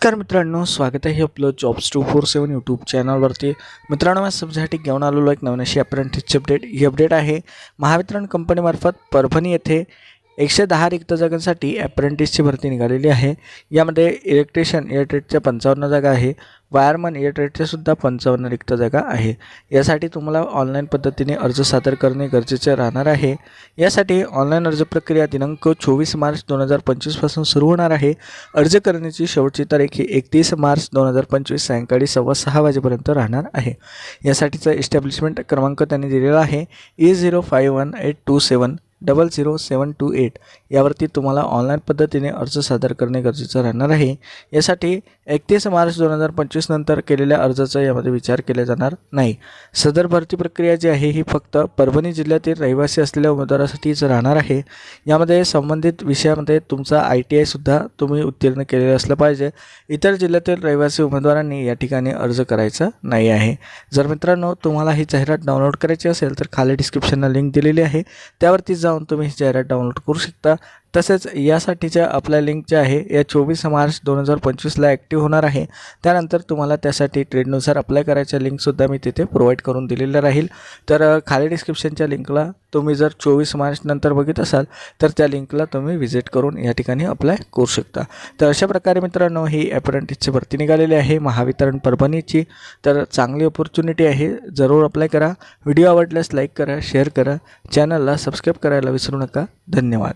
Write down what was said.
नमस्कार मित्रांनो स्वागत आहे आपलं jobs two four seven YouTube चॅनलवरती मित्रांनो मी तुमच्यासाठी घेऊन आलेलो एक नवीन अशी अप्रेंटिसची अपडेट ही अपडेट आहे. महावितरण कंपनीमार्फत परभणी येथे एकशे दहा रिक्त जागांसाठी ॲप्रेंटिसची भरती निघालेली आहे. यामध्ये इलेक्ट्रिशियन इलेक्ट्रिकच्या पंचावन्न जागा आहे. वायरमन इलेक्ट्रिकच्या सुद्धा पंचावन्न रिक्त जागा आहे. यासाठी तुम्हाला ऑनलाईन पद्धतीने अर्ज सादर करणे गरजेचे राहणार आहे. यासाठी ऑनलाईन अर्ज प्रक्रिया दिनांक चोवीस मार्च दोन हजार पंचवीसपासून सुरू होणार आहे. अर्ज करण्याची शेवटची तारीख ही एकतीस मार्च दोन हजार पंचवीस सायंकाळी सव्वा सहा वाजेपर्यंत राहणार आहे. यासाठीचा इस्टॅब्लिशमेंट क्रमांक त्यांनी दिलेला आहे. E zero five one eight two seven double zero seven two eight यावरती तुम्हाला ऑनलाईन पद्धतीने अर्ज सादर करणे गरजेचं राहणार आहे. यासाठी एकतीस मार्च दोन हजार पंचवीस नंतर केलेल्या अर्जाचा यामध्ये विचार केला जाणार नाही. सदर भरती प्रक्रिया जी आहे ही फक्त परभणी जिल्ह्यातील रहिवासी असलेल्या उमेदवारासाठीच राहणार आहे. यामध्ये संबंधित विषयामध्ये तुमचा आय टी आयसुद्धा तुम्ही उत्तीर्ण केलेलं असलं पाहिजे. इतर जिल्ह्यातील रहिवासी उमेदवारांनी या ठिकाणी अर्ज करायचा नाही आहे. जर मित्रांनो तुम्हाला ही जाहिरात डाउनलोड करायची असेल तर खाली डिस्क्रिप्शनला लिंक दिलेली आहे. त्यावरती जाऊन तुम्ही ही जाहिरात डाउनलोड करू शकता. तसेच यासाठीच्या आपल्या लिंक जे आहे या चोवीस मार्च दोन हजार पंचवीसला ॲक्टिव्ह होणार आहे. त्यानंतर तुम्हाला त्यासाठी ट्रेडनुसार अप्लाय करायच्या लिंकसुद्धा मी तिथे प्रोव्हाइड करून दिलेलं राहील. तर खाली डिस्क्रिप्शनच्या लिंकला तुम्ही जर चोवीस मार्चनंतर बघित असाल तर त्या लिंकला तुम्ही व्हिजिट करून या ठिकाणी अप्लाय करू शकता. तर अशा प्रकारे मित्रांनो ही अप्रेंटिसची भरती निघालेली आहे महावितरण परभणीची. तर चांगली ऑपॉर्च्युनिटी आहे जरूर अप्लाय करा. व्हिडिओ आवडल्यास लाईक करा शेअर करा. चॅनलला सबस्क्राईब करायला विसरू नका. धन्यवाद.